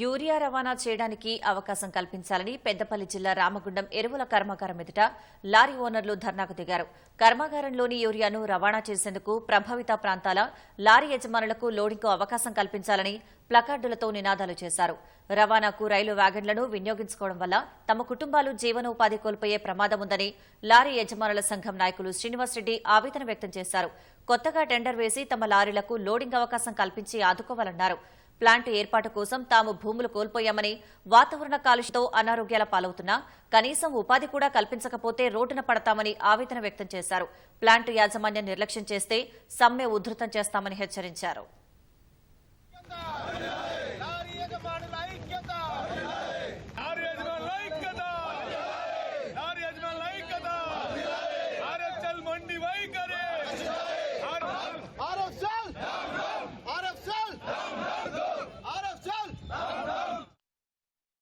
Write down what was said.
Urea రవాణా చేయడానికి అవకాశం కల్పించాలని పెద్దపల్లి జిల్లా రామగుండం ఎరువుల కర్మాగారం ఎదుట లారీ ఓనర్లు ధర్నాకు దిగారు. కర్మాగారంలోని యూరియాను రవాణా చేసేందుకు ప్రభావిత ప్రాంతాల లారీ యజమానులకు లోడింగ్కు అవకాశం కల్పించాలని ప్లకార్డులతో నినాదాలు చేశారు. రవాణాకు రైలు వ్యాగన్లను వినియోగించుకోవడం వల్ల తమ కుటుంబాలు జీవనోపాధి కోల్పోయే ప్రమాదం ఉందని లారీ యజమానుల సంఘం నాయకులు శ్రీనివాసరెడ్డి ఆవేదన వ్యక్తం చేశారు. కొత్తగా టెండర్ వేసి తమ లారీలకు లోడింగ్ అవకాశం కల్పించి ఆదుకోవాలన్నారు. ప్లాంట్ ఏర్పాటు కోసం తాము భూములు కోల్పోయామని వాతావరణ కాలుష్యంతో అనారోగ్యాల పాలవుతున్నా కనీసం ఉపాధి కూడా కల్పించకపోతే రోడ్డున పడతామని ఆవేదన వ్యక్తం చేశారు. ప్లాంట్ యాజమాన్యం నిర్లక్ష్యం చేస్తే సమ్మె ఉధృతం చేస్తామని హెచ్చరించారు.